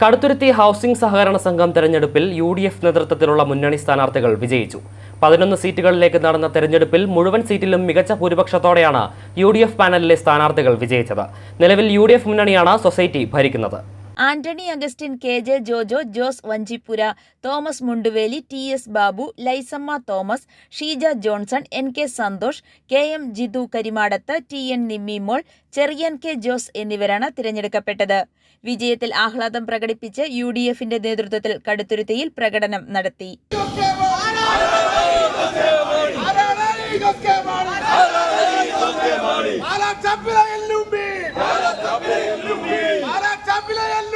Kaduthuruthy housing സഹകരണ സംഘം തെരഞ്ഞെടുപ്പിൽ യു ഡി എഫ് നേതൃത്വത്തിലുള്ള മുന്നണി സ്ഥാനാർത്ഥികൾ വിജയിച്ചു. പതിനൊന്ന് സീറ്റുകളിലേക്ക് നടന്ന തെരഞ്ഞെടുപ്പിൽ മുഴുവൻ സീറ്റിലും മികച്ച ഭൂരിപക്ഷത്തോടെയാണ് യു ഡി എഫ് പാനലിലെ സ്ഥാനാർത്ഥികൾ വിജയിച്ചത്. നിലവിൽ യു ഡി എഫ് മുന്നണിയാണ് സൊസൈറ്റി ഭരിക്കുന്നത്. Antony Augustine K J Jojo Jose Vanchippura Thomas Munduveli T S Babu Lysamma Thomas Sheeja Johnson N K Santhosh K M Jithu Karimadath T N Nimmimol Cherian K Jose എന്നിവരാണ് തിരഞ്ഞെടുക്കപ്പെട്ടത്. വിജയത്തിൽ ആഹ്ലാദം പ്രകടിപ്പിച്ച് U D എഫിന്റെ നേതൃത്വത്തിൽ കടുത്തുരുത്തിയിൽ പ്രകടനം നടത്തി. பிள்ளையல்ல